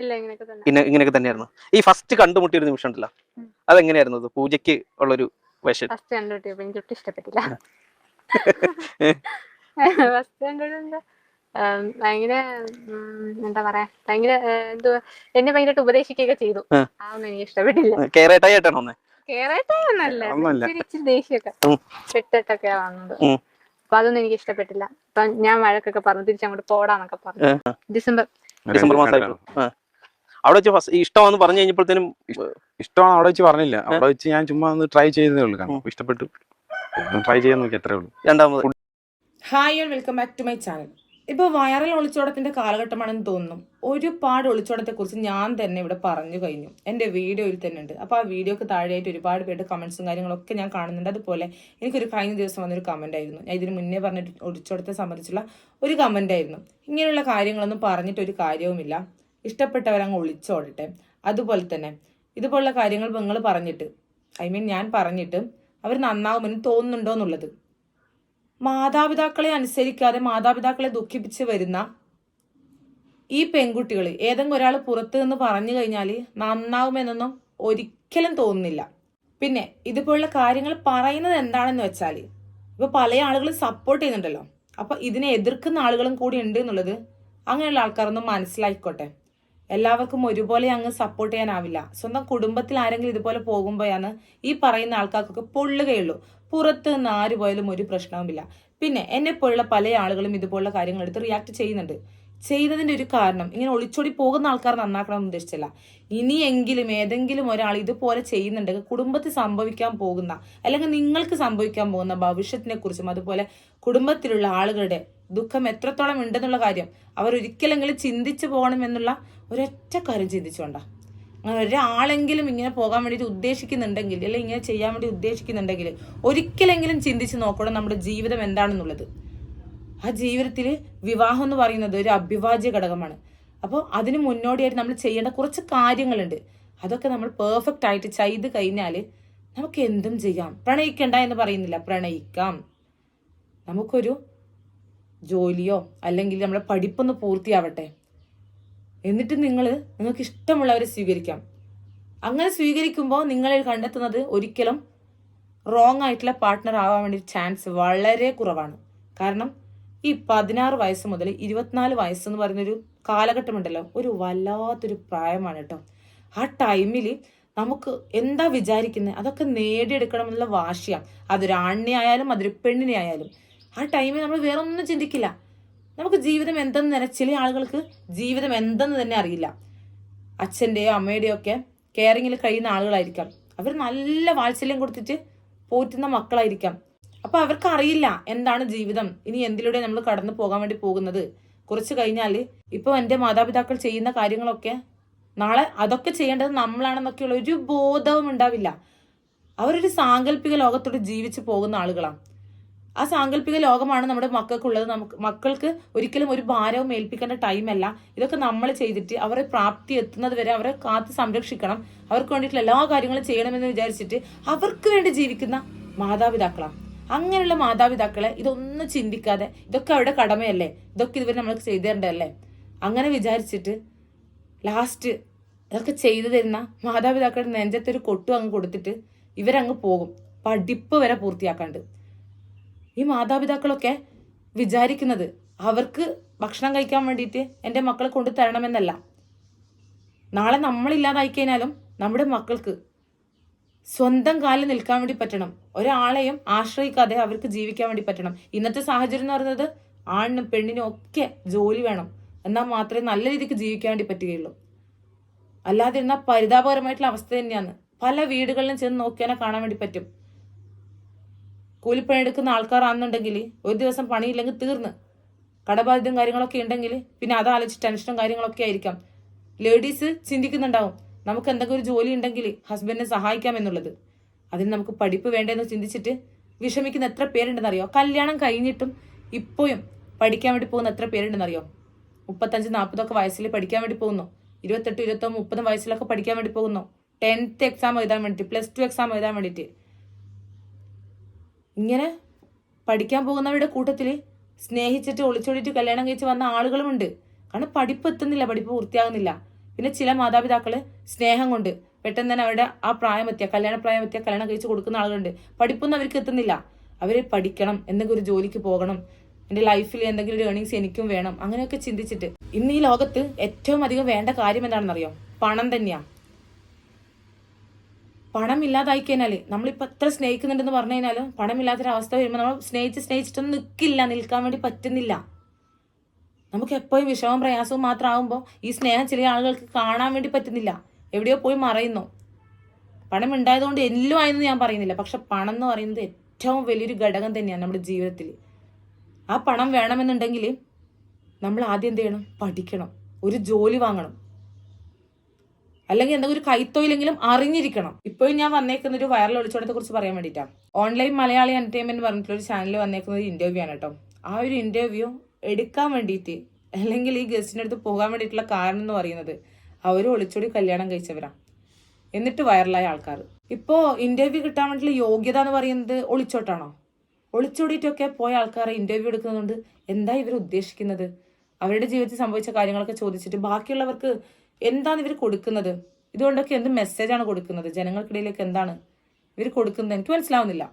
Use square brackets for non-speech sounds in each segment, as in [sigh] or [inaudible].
ഇല്ല ഇങ്ങനെയൊക്കെ തന്നെ. പിന്നെ ഇങ്ങനെയൊക്കെ തന്നെയായിരുന്നു. ഈ ഫസ്റ്റ് കണ്ടുമുട്ടിയ ഒരു നിമിഷം ഉണ്ടല്ലോ. അതെങ്ങനെയായിരുന്നു? അത് പൂജയ്ക്ക് ഉള്ളൊരു വേഷൻ ഫസ്റ്റ് കണ്ടുപിട്ടിയപ്പോ എനിക്ക് ഒട്ടും ഇഷ്ടപ്പെട്ടില്ല [laughs] ഫസ്റ്റ് കണ്ടുപിടുമ്പോ ഭയങ്കര എന്താ പറയാ ഭയങ്കര ഏഹ്, എന്തുവാ എന്നെ ഭയങ്കരമായിട്ട് ഉപദേശിക്കുകയൊക്കെ ചെയ്തു. അതൊന്നും എനിക്ക് ഇഷ്ടപ്പെട്ടില്ല. കേറായിട്ടൊന്നല്ല ഒന്നുമല്ല. ഇച്ചിരി ദേഷ്യമൊക്കെ. ഉം. വന്നത്. അപ്പൊ അതൊന്നും എനിക്ക് ഇഷ്ടപ്പെട്ടില്ല. അപ്പൊ ഞാൻ വഴക്കൊക്കെ പറഞ്ഞു തിരിച്ചങ്ങോട്ട് പോടാന്നൊക്കെ പറഞ്ഞു. ഡിസംബർ ഡിസംബർ മാസമായിട്ട്. ആ. അവിടെ വെച്ച് ഫസ്റ്റ് ഇഷ്ടമാന്ന് പറഞ്ഞു കഴിഞ്ഞപ്പോഴത്തേനും ഇഷ്ടമാണ് അവിടെ വെച്ച് പറഞ്ഞില്ല. അവിടെ വെച്ച് ഞാൻ ചുമ്മാ ഒന്ന് ട്രൈ ചെയ്തേ ഉള്ളൂ കാരണം. ഇഷ്ടപ്പെട്ടു. ട്രൈ ചെയ്യാൻ നോക്കി അത്രേ ഉള്ളൂ. രണ്ടാമത്. Hi and welcome back to my channel ഇപ്പോൾ വൈറൽ ഒളിച്ചോടത്തിന്റെ കാലഘട്ടമാണെന്ന് തോന്നുന്നു. ഒരുപാട് ഒളിച്ചോടത്തെ കുറിച്ച് ഞാൻ തന്നെ ഇവിടെ പറഞ്ഞു കഴിഞ്ഞു. എന്റെ വീഡിയോയിൽ തന്നെ ഉണ്ട്. അപ്പോൾ ആ വീഡിയോക്ക് താഴെയായിട്ട് ഒരുപാട് പേരുടെ കമന്റ്സും കാര്യങ്ങളൊക്കെ ഞാൻ കാണുന്നുണ്ട്. അതുപോലെ എനിക്കൊരു കഴിഞ്ഞ ദിവസം വന്നൊരു കമന്റ് ആയിരുന്നു. ഞാൻ ഇതിന് മുന്നേ പറഞ്ഞ ഒളിച്ചോടത്തെ സംബന്ധിച്ചുള്ള ഒരു കമന്റ് ആയിരുന്നു. ഇങ്ങനെയുള്ള കാര്യങ്ങളൊന്നും പറഞ്ഞിട്ട് ഒരു കാര്യവുമില്ല. ഇഷ്ടപ്പെട്ടവരങ്ങ് ഒളിച്ചോടട്ടെ അതുപോലെ തന്നെ ഇതുപോലുള്ള കാര്യങ്ങൾ നിങ്ങൾ പറഞ്ഞിട്ട് ഐ മീൻ ഞാൻ പറഞ്ഞിട്ട് അവർ നന്നാവുമെന്ന് തോന്നുന്നുണ്ടോ എന്നുള്ളത്. മാതാപിതാക്കളെ അനുസരിക്കാതെ മാതാപിതാക്കളെ ദുഃഖിപ്പിച്ച് വരുന്ന ഈ പെൺകുട്ടികൾ ഏതെങ്കിലും ഒരാൾ പുറത്ത് നിന്ന് പറഞ്ഞു കഴിഞ്ഞാൽ നന്നാവുമെന്നൊന്നും ഒരിക്കലും തോന്നുന്നില്ല. പിന്നെ ഇതുപോലുള്ള കാര്യങ്ങൾ പറയുന്നത് എന്താണെന്ന് വെച്ചാൽ ഇപ്പൊ പല ആളുകളും സപ്പോർട്ട് ചെയ്യുന്നുണ്ടല്ലോ. അപ്പോൾ ഇതിനെ എതിർക്കുന്ന ആളുകളും കൂടി ഉണ്ട് എന്നുള്ളത് അങ്ങനെയുള്ള ആൾക്കാരൊന്നും മനസ്സിലായിക്കോട്ടെ. എല്ലാവർക്കും ഒരുപോലെ അങ്ങ് സപ്പോർട്ട് ചെയ്യാനാവില്ല. സ്വന്തം കുടുംബത്തിൽ ആരെങ്കിലും ഇതുപോലെ പോകുമ്പോഴാണ് ഈ പറയുന്ന ആൾക്കാർക്കൊക്കെ പൊള്ളുകയുള്ളൂ. പുറത്ത് നിന്ന് ആര് പോയാലും ഒരു പ്രശ്നവുമില്ല. പിന്നെ എന്നെ പോലുള്ള പല ആളുകളും ഇതുപോലുള്ള കാര്യങ്ങൾ എടുത്ത് റിയാക്ട് ചെയ്യുന്നുണ്ട്. ചെയ്യുന്നതിന്റെ ഒരു കാരണം ഇങ്ങനെ ഒളിച്ചോടി പോകുന്ന ആൾക്കാർ നന്നാക്കണം എന്ന് ഉദ്ദേശിച്ചില്ല. ഇനിയെങ്കിലും ഏതെങ്കിലും ഒരാൾ ഇതുപോലെ ചെയ്യുന്നുണ്ടെങ്കിൽ കുടുംബത്തിൽ സംഭവിക്കാൻ പോകുന്ന അല്ലെങ്കിൽ നിങ്ങൾക്ക് സംഭവിക്കാൻ പോകുന്ന ഭവിഷ്യത്തിനെ കുറിച്ചും അതുപോലെ കുടുംബത്തിലുള്ള ആളുകളുടെ ദുഃഖം എത്രത്തോളം ഉണ്ടെന്നുള്ള കാര്യം അവർ ഒരിക്കലെങ്കിലും ചിന്തിച്ചു പോകണം എന്നുള്ള ഒരൊറ്റ കാര്യം ചിന്തിച്ചുകൊണ്ടാ അങ്ങനെ ഒരാളെങ്കിലും ഇങ്ങനെ പോകാൻ വേണ്ടിയിട്ട് ഉദ്ദേശിക്കുന്നുണ്ടെങ്കിൽ അല്ലെങ്കിൽ ഇങ്ങനെ ചെയ്യാൻ വേണ്ടി ഉദ്ദേശിക്കുന്നുണ്ടെങ്കിൽ ഒരിക്കലെങ്കിലും ചിന്തിച്ച് നോക്കണം നമ്മുടെ ജീവിതം എന്താണെന്നുള്ളത്. ആ ജീവിതത്തിൽ വിവാഹം എന്ന് പറയുന്നത് ഒരു അഭിവാജ്യ ഘടകമാണ്. അപ്പോൾ അതിന് മുന്നോടിയായിട്ട് നമ്മൾ ചെയ്യേണ്ട കുറച്ച് കാര്യങ്ങളുണ്ട്. അതൊക്കെ നമ്മൾ പെർഫെക്റ്റ് ആയിട്ട് ചെയ്ത് കഴിഞ്ഞാൽ നമുക്ക് എന്തും ചെയ്യാം. പ്രണയിക്കണ്ട എന്ന് പറയുന്നില്ല. പ്രണയിക്കാം. നമുക്കൊരു ജോലിയോ അല്ലെങ്കിൽ നമ്മുടെ പഠിപ്പൊന്ന് പൂർത്തിയാവട്ടെ. എന്നിട്ട് നിങ്ങൾ നിങ്ങൾക്ക് ഇഷ്ടമുള്ളവരെ സ്വീകരിക്കാം. അങ്ങനെ സ്വീകരിക്കുമ്പോൾ നിങ്ങൾ കണ്ടെത്തുന്നത് ഒരിക്കലും റോങ് ആയിട്ടുള്ള പാർട്ട്ണർ ആവാൻ വേണ്ടി ചാൻസ് വളരെ കുറവാണ്. കാരണം ഈ പതിനാറ് വയസ്സ് മുതൽ ഇരുപത്തിനാല് വയസ്സ് എന്ന് പറയുന്നൊരു കാലഘട്ടമുണ്ടല്ലോ. ഒരു വല്ലാത്തൊരു പ്രായമാണ് കേട്ടോ. ആ ടൈമിൽ നമുക്ക് എന്താ വിചാരിക്കുന്നത് അതൊക്കെ നേടിയെടുക്കണമെന്നുള്ള വാശിയാണ് അതൊരു ആണിനെ ആയാലും അതൊരു പെണ്ണിനെ ആയാലും ആ ടൈമിൽ നമ്മൾ വേറെ ഒന്നും ചിന്തിക്കില്ല. നമുക്ക് ജീവിതം എന്തെന്ന് തന്നെ ചില ആളുകൾക്ക് ജീവിതം എന്തെന്ന് തന്നെ അറിയില്ല. അച്ഛന്റെയോ അമ്മയുടെയോ ഒക്കെ കെയറിങ്ങിൽ കഴിയുന്ന ആളുകളായിരിക്കാം. അവർ നല്ല വാത്സല്യം കൊടുത്തിട്ട് പോറ്റുന്ന മക്കളായിരിക്കാം. അപ്പോൾ അവർക്ക് അറിയില്ല എന്താണ് ജീവിതം. ഇനി എന്തിലൂടെ നമ്മൾ കടന്നു പോകാൻ വേണ്ടി പോകുന്നത്. കുറച്ച് കഴിഞ്ഞാൽ ഇപ്പൊ എന്റെ മാതാപിതാക്കൾ ചെയ്യുന്ന കാര്യങ്ങളൊക്കെ നാളെ അതൊക്കെ ചെയ്യേണ്ടത് നമ്മളാണെന്നൊക്കെയുള്ള ഒരു ബോധവും ഉണ്ടാവില്ല. അവരൊരു സാങ്കല്പിക ലോകത്തോട് ജീവിച്ചു പോകുന്ന ആളുകളാണ് ആ സാങ്കല്പിക ലോകമാണ് നമ്മുടെ മക്കൾക്കുള്ളത്. നമുക്ക് മക്കൾക്ക് ഒരിക്കലും ഒരു ഭാരവും ഏൽപ്പിക്കേണ്ട ടൈമല്ല. ഇതൊക്കെ നമ്മൾ ചെയ്തിട്ട് അവരെ പ്രാപ്തി എത്തുന്നത് വരെ അവരെ കാത്ത് സംരക്ഷിക്കണം. അവർക്ക് വേണ്ടിയിട്ടുള്ള എല്ലാ കാര്യങ്ങളും ചെയ്യണമെന്ന് വിചാരിച്ചിട്ട് അവർക്ക് വേണ്ടി ജീവിക്കുന്ന മാതാപിതാക്കളാണ്. അങ്ങനെയുള്ള മാതാപിതാക്കളെ ഇതൊന്നും ചിന്തിക്കാതെ ഇതൊക്കെ അവരുടെ കടമയല്ലേ? ഇതൊക്കെ ഇതുവരെ നമ്മൾക്ക് ചെയ്തു തരേണ്ടതല്ലേ അങ്ങനെ വിചാരിച്ചിട്ട് ലാസ്റ്റ് ഇതൊക്കെ ചെയ്തു തരുന്ന മാതാപിതാക്കളുടെ നെഞ്ചത്തൊരു കൊട്ടു അങ്ങ് കൊടുത്തിട്ട് ഇവരങ്ങ് പോകും. പഠിപ്പ് വരെ പൂർത്തിയാക്കാണ്ട്. ഈ മാതാപിതാക്കളൊക്കെ വിചാരിക്കുന്നത് അവർക്ക് ഭക്ഷണം കഴിക്കാൻ വേണ്ടിയിട്ട് എന്റെ മക്കളെ കൊണ്ടു തരണമെന്നല്ല. നാളെ നമ്മളില്ലാതായി കഴിഞ്ഞാലും നമ്മുടെ മക്കൾക്ക് സ്വന്തം കാലിൽ നിൽക്കാൻ വേണ്ടി പറ്റണം. ഒരാളെയും ആശ്രയിക്കാതെ അവർക്ക് ജീവിക്കാൻ വേണ്ടി പറ്റണം. ഇന്നത്തെ സാഹചര്യം എന്ന് പറയുന്നത് ആണിനും പെണ്ണിനും ഒക്കെ ജോലി വേണം. എന്നാൽ മാത്രമേ നല്ല രീതിക്ക് ജീവിക്കാൻ വേണ്ടി പറ്റുകയുള്ളൂ. അല്ലാതെ ഇരുന്നാൽ പരിതാപകരമായിട്ടുള്ള അവസ്ഥ തന്നെയാണ്. പല വീടുകളിലും ചെന്ന് നോക്കിയാൽ കാണാൻ വേണ്ടി പറ്റും. കൂലിപ്പണിയെടുക്കുന്ന ആൾക്കാരാണെന്നുണ്ടെങ്കിൽ ഒരു ദിവസം പണിയില്ലെങ്കിൽ തീർന്ന്. കടബാധ്യതയും കാര്യങ്ങളൊക്കെ ഉണ്ടെങ്കിൽ പിന്നെ അത് ആലോചിച്ച് ടെൻഷനും കാര്യങ്ങളൊക്കെ ആയിരിക്കാം. ലേഡീസ് ചിന്തിക്കുന്നുണ്ടാവും. നമുക്ക് എന്തെങ്കിലും ഒരു ജോലി ഉണ്ടെങ്കിൽ ഹസ്ബൻഡിനെ സഹായിക്കാം എന്നുള്ളത്. അതിന് നമുക്ക് പഠിപ്പ് വേണ്ടെന്ന് ചിന്തിച്ചിട്ട് വിഷമിക്കുന്ന എത്ര പേരുണ്ടെന്നറിയോ കല്യാണം കഴിഞ്ഞിട്ടും ഇപ്പോഴും പഠിക്കാൻ വേണ്ടി പോകുന്ന എത്ര പേരുണ്ടെന്നറിയോ മുപ്പത്തഞ്ച് നാൽപ്പതൊക്കെ വയസ്സിൽ പഠിക്കാൻ വേണ്ടി പോകുന്നു. ഇരുപത്തെട്ട് ഇരുപത്തൊന്ന് മുപ്പതും വയസ്സിലൊക്കെ പഠിക്കാൻ വേണ്ടി പോകുന്നു. ടെൻത്ത് എക്സാം എഴുതാൻ വേണ്ടിയിട്ട് പ്ലസ് ടു എക്സാം എഴുതാൻ വേണ്ടിയിട്ട് ഇങ്ങനെ പഠിക്കാൻ പോകുന്നവരുടെ കൂട്ടത്തിൽ സ്നേഹിച്ചിട്ട് ഒളിച്ചോടിയിട്ട് കല്യാണം കഴിച്ച് വന്ന ആളുകളുമുണ്ട്. കാരണം പഠിപ്പ് എത്തുന്നില്ല പഠിപ്പ് പൂർത്തിയാകുന്നില്ല. പിന്നെ ചില മാതാപിതാക്കൾ സ്നേഹം കൊണ്ട് പെട്ടെന്ന് തന്നെ അവരുടെ ആ പ്രായമെത്തിയ കല്യാണ പ്രായമെത്തിയ കല്യാണം കഴിച്ച് കൊടുക്കുന്ന ആളുകളുണ്ട്. പഠിപ്പൊന്നും അവർക്ക് എത്തുന്നില്ല. അവർ പഠിക്കണം എന്തെങ്കിലും ഒരു ജോലിക്ക് പോകണം. എന്റെ ലൈഫിൽ എന്തെങ്കിലും ഒരു ഏണിങ്സ് എനിക്കും വേണം. അങ്ങനെയൊക്കെ ചിന്തിച്ചിട്ട് ഇന്ന് ഈ ലോകത്ത് ഏറ്റവും അധികം വേണ്ട കാര്യം എന്താണെന്നറിയോ? പണം തന്നെയാ. പണം ഇല്ലാതായി കഴിഞ്ഞാൽ നമ്മളിപ്പോ എത്ര സ്നേഹിക്കുന്നുണ്ടെന്ന് പറഞ്ഞു കഴിഞ്ഞാലും പണമില്ലാത്തൊരവസ്ഥ വരുമ്പോൾ നമ്മൾ സ്നേഹിച്ച് സ്നേഹിച്ചിട്ടൊന്നും നിൽക്കില്ല നിൽക്കാൻ വേണ്ടി പറ്റുന്നില്ല. നമുക്ക് എപ്പോഴും വിഷമവും പ്രയാസവും മാത്രമാകുമ്പോൾ ഈ സ്നേഹം ചില ആളുകൾക്ക് കാണാൻ വേണ്ടി പറ്റുന്നില്ല. എവിടെയോ പോയി മറയുന്നു. പണം ഉണ്ടായതുകൊണ്ട് എല്ലാം ആയെന്ന് ഞാൻ പറയുന്നില്ല. പക്ഷെ പണം എന്ന് പറയുന്നത് ഏറ്റവും വലിയൊരു ഘടകം തന്നെയാണ് നമ്മുടെ ജീവിതത്തിൽ ആ പണം വേണമെന്നുണ്ടെങ്കിൽ നമ്മൾ ആദ്യം എന്ത് ചെയ്യണം? പഠിക്കണം. ഒരു ജോലി വാങ്ങണം. അല്ലെങ്കിൽ എന്തെങ്കിലും ഒരു കൈത്തൊയിലെങ്കിലും അറിഞ്ഞിരിക്കണം. ഇപ്പോഴും ഞാൻ വന്നേക്കുന്ന ഒരു വൈറൽ ഒളിച്ചോടത്തെ കുറിച്ച് പറയാൻ വേണ്ടിയിട്ടാണ് ഓൺലൈൻ മലയാളി എന്റർടൈൻമെന്റ് പറഞ്ഞിട്ടുള്ള ഒരു ചാനലിൽ വന്നേക്കുന്ന ഒരു ഇന്റർവ്യൂ ആണ് കേട്ടോ. ആ ഒരു ഇന്റർവ്യൂ എടുക്കാൻ വേണ്ടിയിട്ട് അല്ലെങ്കിൽ ഈ ഗസ്റ്റിന്റെ അടുത്ത് പോകാൻ വേണ്ടിയിട്ടുള്ള കാരണം എന്ന് പറയുന്നത് അവർ ഒളിച്ചോടി കല്യാണം കഴിച്ചവരാ. എന്നിട്ട് വൈറലായ ആൾക്കാർ ഇപ്പോ ഇന്റർവ്യൂ കിട്ടാൻ വേണ്ടിയിട്ടുള്ള യോഗ്യത എന്ന് പറയുന്നത് ഒളിച്ചോട്ടാണോ? ഒളിച്ചോടിയിട്ടൊക്കെ പോയ ആൾക്കാരെ ഇന്റർവ്യൂ എടുക്കുന്നതുകൊണ്ട് എന്താ ഇവർ ഉദ്ദേശിക്കുന്നത്? അവരുടെ ജീവിതത്തിൽ സംഭവിച്ച കാര്യങ്ങളൊക്കെ ചോദിച്ചിട്ട് ബാക്കിയുള്ളവർക്ക് എന്താണ് ഇവർ കൊടുക്കുന്നത്? ഇതുകൊണ്ടൊക്കെ എന്ത് മെസ്സേജാണ് കൊടുക്കുന്നത്? ജനങ്ങൾക്കിടയിലേക്ക് എന്താണ് ഇവർ കൊടുക്കുന്നത്? എനിക്ക് മനസ്സിലാവുന്നില്ല.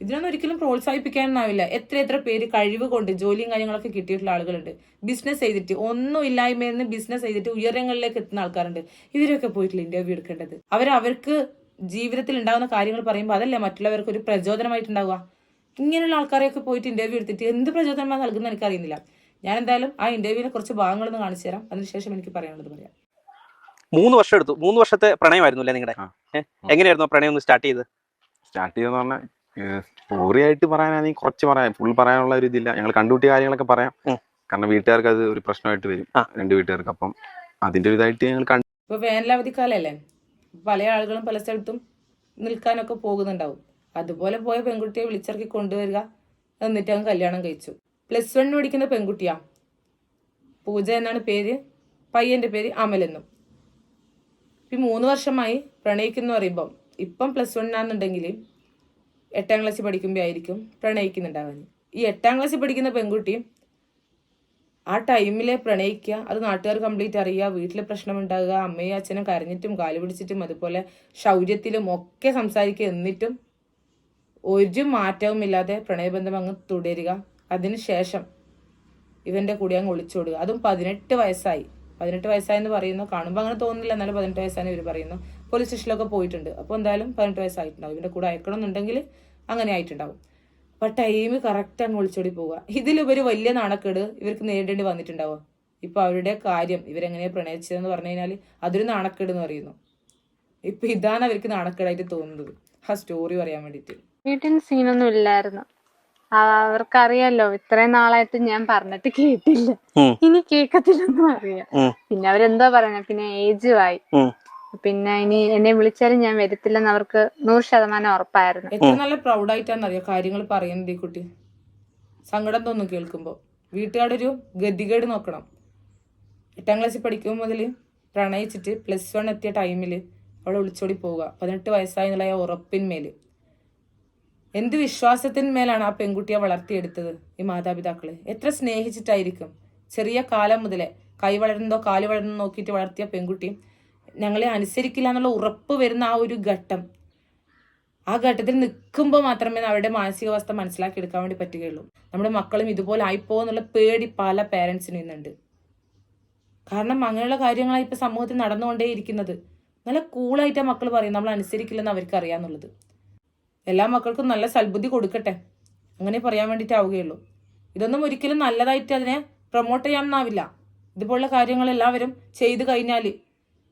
ഇതിനൊന്നും ഒരിക്കലും പ്രോത്സാഹിപ്പിക്കാനൊന്നാവില്ല. എത്ര എത്ര പേര് കഴിവ് കൊണ്ട് ജോലിയും കാര്യങ്ങളൊക്കെ കിട്ടിയിട്ടുള്ള ആളുകളുണ്ട്. ബിസിനസ് ചെയ്തിട്ട് ഒന്നും ഇല്ലായ്മയിൽ ബിസിനസ് ചെയ്തിട്ട് ഉയരങ്ങളിലേക്ക് എത്തുന്ന ആൾക്കാരുണ്ട്. ഇവരൊക്കെ പോയിട്ടില്ല ഇന്റർവ്യൂ എടുക്കേണ്ടത്. അവർ അവർക്ക് ജീവിതത്തിൽ ഉണ്ടാകുന്ന കാര്യങ്ങൾ പറയുമ്പോൾ അതല്ലേ മറ്റുള്ളവർക്ക് ഒരു പ്രചോദനമായിട്ടുണ്ടാവുക? ഇങ്ങനെയുള്ള ആൾക്കാരെയൊക്കെ പോയിട്ട് ഇന്റർവ്യൂ എടുത്തിട്ട് എന്ത് പ്രചോദനമാണ് നൽകുന്നത് എനിക്കറിയുന്നില്ല. ഞാൻ എന്തായാലും ആ ഇന്റർവ്യൂവിനെ കുറച്ച് ഭാഗങ്ങളൊന്ന് കാണിച്ചു തരാം അതിനുശേഷം എനിക്ക് പറയാനുള്ളത് പറയാം. മൂന്ന് വർഷം എടുത്തു. മൂന്ന് വർഷത്തെ പ്രണയമായിരുന്നു അല്ലേ നിങ്ങളുടെ. എങ്ങനെയായിരുന്നു പ്രണയം ഒന്ന് സ്റ്റാർട്ട് ചെയ്ത് സ്റ്റാർട്ട് ചെയ്തെന്ന് പറഞ്ഞാൽ സ്റ്റോറി ആയിട്ട് പറയാനാണെങ്കിൽ കുറച്ച് പറയാം ഫുൾ പറയാനുള്ള ഒരു ഇതില്ല. ഞങ്ങൾ കണ്ടുപിട്ടിയ കാര്യങ്ങളൊക്കെ പറയാം. കാരണം വീട്ടുകാർക്ക് അത് ഒരു പ്രശ്നമായിട്ട് വരും. രണ്ട് വീട്ടുകാർക്ക്. അപ്പം അതിന്റെ ഒരു ഇതായിട്ട് ഞങ്ങൾ കണ്ടു ഇപ്പൊ വേനലവധിക്കാലല്ലേ? പല ആളുകളും പല സ്ഥലത്തും നിൽക്കാനൊക്കെ പോകുന്നുണ്ടാവും. അതുപോലെ പോയ പെൺകുട്ടിയെ വിളിച്ചിറക്കി കൊണ്ടുവരിക. എന്നിട്ട് അങ്ങ് കല്യാണം കഴിച്ചു. പ്ലസ് വണ്ണിന് പഠിക്കുന്ന പെൺകുട്ടിയാ. പൂജ എന്നാണ് പേര്. പയ്യന്റെ പേര് അമലെന്നും. ഇപ്പം മൂന്ന് വർഷമായി പ്രണയിക്കുന്നു പറയുമ്പം ഇപ്പം പ്ലസ് വണ്ണാന്നുണ്ടെങ്കിൽ എട്ടാം ക്ലാസ്സിൽ പഠിക്കുമ്പോൾ ആയിരിക്കും പ്രണയിക്കുന്നുണ്ടാവാൻ. ഈ എട്ടാം ക്ലാസ്സിൽ പഠിക്കുന്ന പെൺകുട്ടി ആ ടൈമിലെ പ്രണയിക്കുക അത് നാട്ടുകാർ കംപ്ലീറ്റ് അറിയുക വീട്ടിൽ പ്രശ്നമുണ്ടാകുക അമ്മയും അച്ഛനും കരഞ്ഞിട്ടും കാലു പിടിച്ചിട്ടും അതുപോലെ ശൗര്യത്തിലും ഒക്കെ സംസാരിക്കുക എന്നിട്ടും ഒരു മാറ്റവും ഇല്ലാതെ പ്രണയബന്ധം അങ്ങ് തുടരുക. അതിനുശേഷം ഇവന്റെ കൂടെ അങ്ങ് ഒളിച്ചോടുക. അതും പതിനെട്ട് വയസ്സായി. പതിനെട്ട് വയസ്സായെന്ന് പറയുന്നു. കാണുമ്പോൾ അങ്ങനെ തോന്നുന്നില്ല. എന്നാലും പതിനെട്ട് വയസ്സാണ് ഇവർ പറയുന്നു. പോലീസ് സ്റ്റേഷനിലൊക്കെ പോയിട്ടുണ്ട്. അപ്പോൾ എന്തായാലും പതിനെട്ട് വയസ്സായിട്ടുണ്ടാവും. ഇവന്റെ കൂടെ അയക്കണം എന്നുണ്ടെങ്കിൽ അങ്ങനെ ആയിട്ടുണ്ടാവും. അപ്പം ടൈം കറക്റ്റ് അങ്ങ് ഒളിച്ചോടി പോവുക. ഇതിലുപരി വലിയ നാണക്കേട് ഇവർക്ക് നേരിടേണ്ടി വന്നിട്ടുണ്ടാവുക. ഇപ്പം അവരുടെ കാര്യം ഇവരെങ്ങനെയാണ് പ്രണയിച്ചതെന്ന് പറഞ്ഞു കഴിഞ്ഞാൽ അതൊരു നാണക്കേട് എന്ന് പറയുന്നു. ഇപ്പൊ ഇതാണ് അവർക്ക് നാണക്കേടായിട്ട് തോന്നുന്നത്. ആ സ്റ്റോറി പറയാൻ വേണ്ടിയിട്ട്. വീട്ടിൽ സീനൊന്നും ഇല്ലായിരുന്നു. അവർക്കറിയാലോ ഇത്രയും നാളായിട്ട് ഞാൻ പറഞ്ഞിട്ട് കേട്ടില്ല. ഇനി കേക്കത്തില്ലെന്നും അറിയാം. പിന്നെ അവരെന്താ പറഞ്ഞ പിന്നെ ഏജ് ആയി. പിന്നെ ഇനി എന്നെ വിളിച്ചാലും ഞാൻ വരത്തില്ലെന്ന് അവർക്ക് നൂറ് ശതമാനം ഉറപ്പായിരുന്നു. എത്ര നല്ല പ്രൗഡായിട്ടാണെന്ന് അറിയാം കാര്യങ്ങൾ പറയുന്നത് ഈ കുട്ടി? സങ്കടം തോന്നും കേൾക്കുമ്പോൾ വീട്ടുകാരുടെ ഒരു ഗതികേട് നോക്കണം. എട്ടാം ക്ലാസ്സിൽ പഠിക്കുമ്പോൾ മുതൽ പ്രണയിച്ചിട്ട് പ്ലസ് വൺ എത്തിയ ടൈമിൽ അവളെ വിളിച്ചോടി പോവുക. പതിനെട്ട് വയസ്സായി എന്നുള്ള ഉറപ്പിന്മേൽ എന്ത് വിശ്വാസത്തിന്മേലാണ് ആ പെൺകുട്ടിയെ വളർത്തിയെടുത്തത് ഈ മാതാപിതാക്കൾ? എത്ര സ്നേഹിച്ചിട്ടായിരിക്കും? ചെറിയ കാലം മുതലേ കൈ വളരുന്നതോ കാൽ വളരുന്നതോ നോക്കിയിട്ട് വളർത്തിയ പെൺകുട്ടി ഞങ്ങളെ അനുസരിക്കില്ല എന്നുള്ള ഉറപ്പ് വരുന്ന ആ ഒരു ഘട്ടം. ആ ഘട്ടത്തിൽ നിൽക്കുമ്പോൾ മാത്രമേ അവരുടെ മാനസികാവസ്ഥ മനസ്സിലാക്കി എടുക്കാൻ വേണ്ടി പറ്റുകയുള്ളൂ. നമ്മുടെ മക്കളും ഇതുപോലെ ആയിപ്പോ എന്നുള്ള പേടി പല പേരൻസിനും ഇന്നുണ്ട്. കാരണം അങ്ങനെയുള്ള കാര്യങ്ങളാണ് ഇപ്പൊ സമൂഹത്തിൽ നടന്നുകൊണ്ടേയിരിക്കുന്നത്. നല്ല കൂളായിട്ട് മക്കൾ പറയും നമ്മൾ അനുസരിക്കില്ലെന്ന് അവർക്ക് അറിയാന്നുള്ളത് എല്ലാ മക്കൾക്കും നല്ല സൽബുദ്ധി കൊടുക്കട്ടെ. അങ്ങനെ പറയാൻ വേണ്ടിയിട്ടാവുകയുള്ളൂ. ഇതൊന്നും ഒരിക്കലും നല്ലതായിട്ട് അതിനെ പ്രൊമോട്ട് ചെയ്യാമെന്നാവില്ല ഇതുപോലുള്ള കാര്യങ്ങൾ എല്ലാവരും ചെയ്തു കഴിഞ്ഞാൽ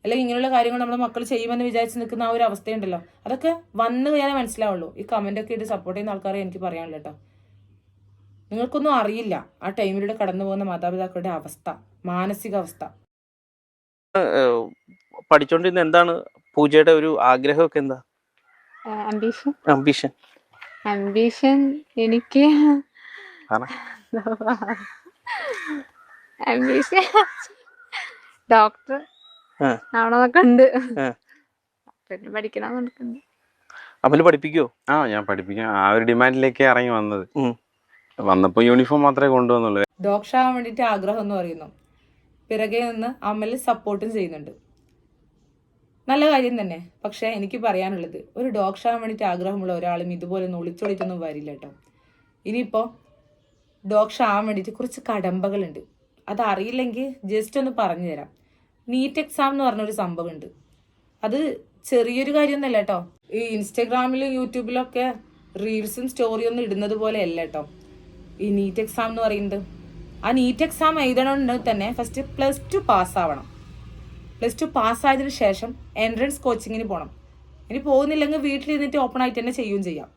അല്ലെങ്കിൽ ഇങ്ങനെയുള്ള കാര്യങ്ങൾ നമ്മുടെ മക്കൾ ചെയ്യുമെന്ന് വിചാരിച്ച് നിൽക്കുന്ന ആ ഒരു അവസ്ഥയുണ്ടല്ലോ. അതൊക്കെ വന്നു കഴിഞ്ഞാലേ മനസ്സിലാവുള്ളൂ. ഈ കമന്റ് ഒക്കെ ഇട്ട് സപ്പോർട്ട് ചെയ്യുന്ന ആൾക്കാരെ എനിക്ക് പറയാനുള്ളൂ കേട്ടോ. നിങ്ങൾക്കൊന്നും അറിയില്ല ആ ടൈമിലൂടെ കടന്നു പോകുന്ന മാതാപിതാക്കളുടെ അവസ്ഥ മാനസികാവസ്ഥ പഠിച്ചോണ്ടിരുന്ന എന്താണ് പൂജയുടെ ഒരു ആഗ്രഹമൊക്കെ എന്താ? അംബീഷൻ അംബിഷൻ അംബീഷൻ എനിക്ക്. Ambition doctor. ആവണമെന്നൊക്കെ ഉണ്ട്. പിന്നെ പഠിക്കണമെന്നൊക്കെ ഉണ്ട് പഠിപ്പിക്കോ? പഠിപ്പിക്കുവോ ആ ഞാൻ പഠിപ്പിക്കാം. ആ ഒരു ഡിമാൻഡിലേക്ക് ഇറങ്ങി വന്നത്. വന്നപ്പോൾ യൂണിഫോം മാത്രമേ കൊണ്ടുവന്നുള്ളൂ. ഡോക്ടർ ആവാൻ വേണ്ടിയിട്ട് ആഗ്രഹം എന്ന് പറയുന്നു. പിറകെ നിന്ന് അമൽ സപ്പോർട്ടും ചെയ്യുന്നുണ്ട്. നല്ല കാര്യം തന്നെ. പക്ഷെ എനിക്ക് പറയാനുള്ളത് ഒരു ഡോഗ് ഷാൻ വേണ്ടിയിട്ട് ആഗ്രഹമുള്ള ഒരാളും ഇതുപോലെ ഒന്ന് ഒളിച്ചൊളിച്ചൊന്നും വരില്ല കേട്ടോ. ഇനിയിപ്പോൾ ഡോഗ് ഷാൻ വേണ്ടിയിട്ട് കുറച്ച് കടമ്പകളുണ്ട്. അതറിയില്ലെങ്കിൽ ജസ്റ്റ് ഒന്ന് പറഞ്ഞു തരാം. നീറ്റ് എക്സാം എന്ന് പറഞ്ഞൊരു സംഭവമുണ്ട്. അത് ചെറിയൊരു കാര്യമൊന്നുമല്ല കേട്ടോ. ഈ ഇൻസ്റ്റഗ്രാമിലും യൂട്യൂബിലൊക്കെ റീൽസും സ്റ്റോറിയൊന്നും ഇടുന്നത് പോലെ അല്ല കേട്ടോ. ഈ നീറ്റ് എക്സാം എന്ന് പറയുന്നത്. ആ നീറ്റ് എക്സാം എഴുതണമെന്നുണ്ടെങ്കിൽ തന്നെ ഫസ്റ്റ് പ്ലസ് ടു പാസ്സാവണം പ്ലസ് ടു പാസ്സായതിനു ശേഷം എൻട്രൻസ് കോച്ചിങ്ങിന് പോകണം ഇനി പോകുന്നില്ലെങ്കിൽ വീട്ടിലിരുന്നിട്ട് ഓപ്പൺ ആയിട്ട് തന്നെ ചെയ്യുകയും ചെയ്യാം.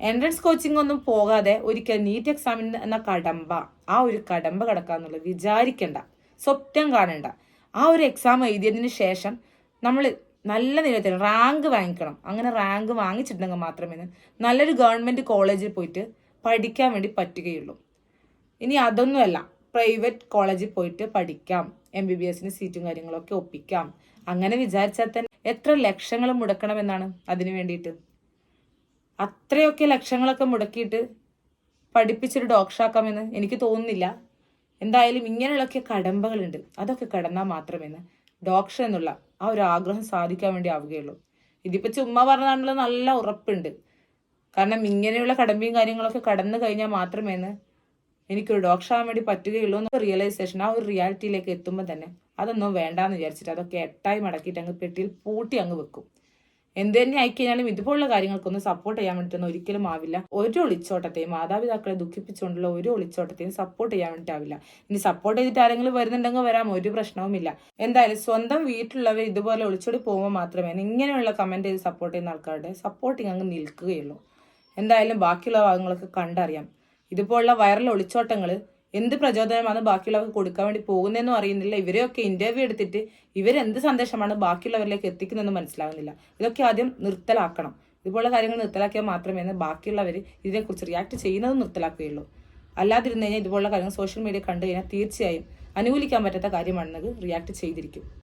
എൻട്രൻസ് കോച്ചിങ് ഒന്നും പോകാതെ ഒരിക്കൽ നീറ്റ് എക്സാമിന് എന്ന കടമ്പ ആ ഒരു കടമ്പ കടക്കാന്നുള്ളത് വിചാരിക്കണ്ട. സ്വപ്നം കാണണ്ട. ആ ഒരു എക്സാം എഴുതിയതിന് ശേഷം നമ്മൾ നല്ല നിലയിൽ റാങ്ക് വാങ്ങിക്കണം. അങ്ങനെ റാങ്ക് വാങ്ങിച്ചിട്ടുണ്ടെങ്കിൽ മാത്രമേ നല്ലൊരു ഗവൺമെന്റ് കോളേജിൽ പോയിട്ട് പഠിക്കാൻ വേണ്ടി പറ്റുകയുള്ളൂ. ഇനി അതൊന്നുമല്ല. പ്രൈവറ്റ് കോളേജിൽ പോയിട്ട് പഠിക്കാം. എം ബി ബി എസിന് സീറ്റും കാര്യങ്ങളൊക്കെ ഒപ്പിക്കാം. അങ്ങനെ വിചാരിച്ചാൽ തന്നെ എത്ര ലക്ഷങ്ങൾ മുടക്കണമെന്നാണ് അതിനു വേണ്ടിയിട്ട്. അത്രയൊക്കെ ലക്ഷങ്ങളൊക്കെ മുടക്കിയിട്ട് പഠിപ്പിച്ചൊരു ഡോക്ടറാക്കാമെന്ന് എനിക്ക് തോന്നുന്നില്ല. എന്തായാലും ഇങ്ങനെയുള്ളൊക്കെ കടമ്പകളുണ്ട്. അതൊക്കെ കടന്നാൽ മാത്രമേ ഡോക്ടർ എന്നുള്ള ആ ഒരു ആഗ്രഹം സാധിക്കാൻ വേണ്ടി ആവുകയുള്ളൂ. ഇതിപ്പോൾ ചുമ്മാ പറഞ്ഞാണല്ലോ നല്ല ഉറപ്പുണ്ട്. കാരണം ഇങ്ങനെയുള്ള കടമ്പയും കാര്യങ്ങളൊക്കെ കടന്നു കഴിഞ്ഞാൽ മാത്രമേ എനിക്കൊരു ഡോക്ടർ ആവാൻ വേണ്ടി പറ്റുകയുള്ളൂ എന്ന റിയലൈസേഷൻ ആ ഒരു റിയാലിറ്റിയിലേക്ക് എത്തുമ്പോൾ തന്നെ അതൊന്നും വേണ്ടാന്ന് വിചാരിച്ചിട്ട് അതൊക്കെ എട്ടായി മടക്കിയിട്ട് അങ്ങ് പെട്ടിയിൽ പൂട്ടി അങ്ങ് വെക്കും. എന്ത് തന്നെ ആയിക്കഴിഞ്ഞാലും ഇതുപോലുള്ള കാര്യങ്ങൾക്കൊന്നും സപ്പോർട്ട് ചെയ്യാൻ വേണ്ടിയിട്ടൊന്നും ഒരിക്കലും ആവില്ല. ഒരു ഒളിച്ചോട്ടത്തെയും മാതാപിതാക്കളെ ദുഃഖിപ്പിച്ചുകൊണ്ടുള്ള ഒരു ഒളിച്ചോട്ടത്തെയും സപ്പോർട്ട് ചെയ്യാൻ വേണ്ടിയിട്ടാവില്ല ഇനി സപ്പോർട്ട് ചെയ്തിട്ട് ആരെങ്കിലും വരുന്നുണ്ടെങ്കിൽ വരാം ഒരു പ്രശ്നവുമില്ല എന്തായാലും സ്വന്തം വീട്ടിലുള്ളവർ ഇതുപോലെ ഒളിച്ചോടി പോകുമ്പോൾ മാത്രമേ ഇങ്ങനെയുള്ള കമന്റ് ചെയ്ത് സപ്പോർട്ട് ചെയ്യുന്ന ആൾക്കാരുടെ സപ്പോർട്ടിങ് അങ്ങ് നിൽക്കുകയുള്ളൂ. എന്തായാലും ബാക്കിയുള്ള ഭാഗങ്ങളൊക്കെ കണ്ടറിയാം. ഇതുപോലുള്ള വൈറൽ ഒളിച്ചോട്ടങ്ങൾ എന്ത് പ്രചോദനമാണ് ബാക്കിയുള്ളവർക്ക് കൊടുക്കാൻ വേണ്ടി പോകുന്നതെന്നും അറിയുന്നില്ല. ഇവരെയൊക്കെ ഇന്റർവ്യൂ എടുത്തിട്ട് ഇവരെന്ത് സന്ദേശമാണ് ബാക്കിയുള്ളവരിലേക്ക് എത്തിക്കുന്നതെന്ന് മനസ്സിലാകുന്നില്ല ഇതൊക്കെ ആദ്യം നിർത്തലാക്കണം. ഇതുപോലുള്ള കാര്യങ്ങൾ നിർത്തലാക്കിയാൽ മാത്രമേ ബാക്കിയുള്ളവർ ഇതിനെക്കുറിച്ച് റിയാക്ട് ചെയ്യുന്നതും നിർത്തലാക്കുകയുള്ളൂ. അല്ലാതിരുന്നു കഴിഞ്ഞാൽ ഇതുപോലുള്ള കാര്യങ്ങൾ സോഷ്യൽ മീഡിയ കണ്ടു കഴിഞ്ഞാൽ തീർച്ചയായും അനുകൂലിക്കാൻ പറ്റാത്ത കാര്യമാണെന്നത് റിയാക്ട് ചെയ്തിരിക്കും.